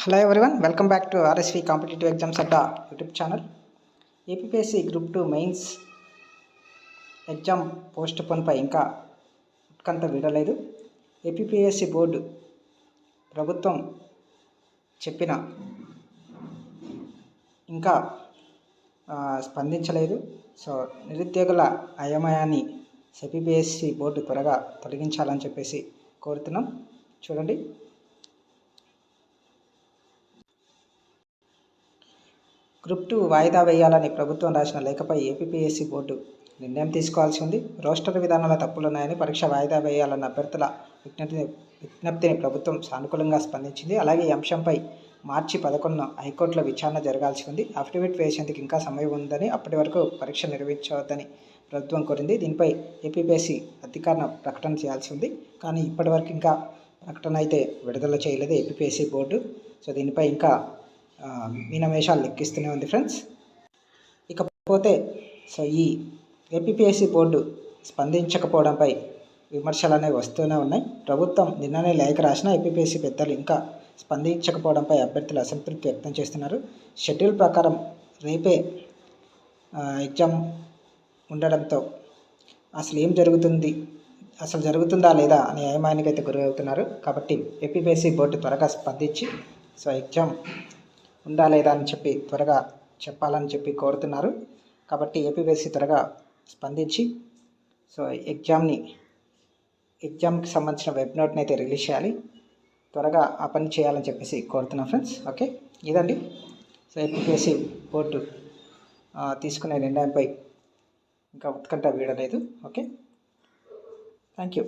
Hello everyone welcome back to RSV competitive exams Adda YouTube channel APPSC group two mains exam post పోన్పై ఇంకా ఉత్కంత వీడలేదు. APPSC board ప్రభుత్వం చెప్పిన ఇంకా స్పందించలేదు. So నిరుద్యోగుల అయోమయాన్ని ఏపీపీఎస్సీ బోర్డు త్వరగా తొలగించాలని చెప్పేసి కోరుతున్నాం. చూడండి. గ్రూప్ టూ వాయిదా వేయాలని ప్రభుత్వం రాసిన లేఖపై ఏపీపీఎస్సీ బోర్డు నిర్ణయం తీసుకోవాల్సి ఉంది. రోస్టర్ విధానాల తప్పులున్నాయని పరీక్ష వాయిదా వేయాలన్న అభ్యర్థుల విజ్ఞప్తిని విజ్ఞప్తిని ప్రభుత్వం సానుకూలంగా స్పందించింది. అలాగే ఈ అంశంపై మార్చి పదకొండున హైకోర్టులో విచారణ జరగాల్సి ఉంది. అఫిడవిట్ వేసేందుకు ఇంకా సమయం ఉందని అప్పటి వరకు పరీక్ష నిర్వహించవద్దని ప్రభుత్వం కోరింది. దీనిపై ఏపీపీఎస్సీ అధికారిన ప్రకటన చేయాల్సి ఉంది. కానీ ఇప్పటివరకు ఇంకా ప్రకటన అయితే విడుదల చేయలేదు ఏపీపీఎస్సీ బోర్డు. సో దీనిపై ఇంకా మీనమేషాలు లెక్కిస్తూనే ఉంది ఫ్రెండ్స్ ఇకపోతే సో ఈ ఏపీపీఎస్సీ బోర్డు స్పందించకపోవడంపై విమర్శలు అనేవి వస్తూనే ఉన్నాయి. ప్రభుత్వం నిన్ననే లేఖ రాసిన ఏపీపీఎస్సీ పెద్దలు ఇంకా స్పందించకపోవడంపై అభ్యర్థులు అసంతృప్తి వ్యక్తం చేస్తున్నారు. షెడ్యూల్ ప్రకారం రేపే ఎగ్జామ్ ఉండడంతో అసలు ఏం జరుగుతుంది అసలు జరుగుతుందా లేదా అనే అయమానికి అయితే గురవుతున్నారు. కాబట్టి ఏపీపీఎస్సీ బోర్డు త్వరగా స్పందించి సో ఎగ్జామ్ ఉందా లేదా అని చెప్పి త్వరగా చెప్పాలని చెప్పి కోరుతున్నారు. కాబట్టి ఏపీపీఎస్సీ త్వరగా స్పందించి సో ఎగ్జామ్ని ఎగ్జామ్కి సంబంధించిన వెబ్ నోట్ని అయితే రిలీజ్ చేయాలి. త్వరగా ఆ పని చేయాలని చెప్పేసి కోరుతున్నాను ఫ్రెండ్స్. ఓకే? ఇదండి. సో ఏపీపీఎస్సీ బోర్డు తీసుకునే నిర్ణయంపై ఇంకా ఉత్కంఠ వీడలేదు. ఓకే? Thank you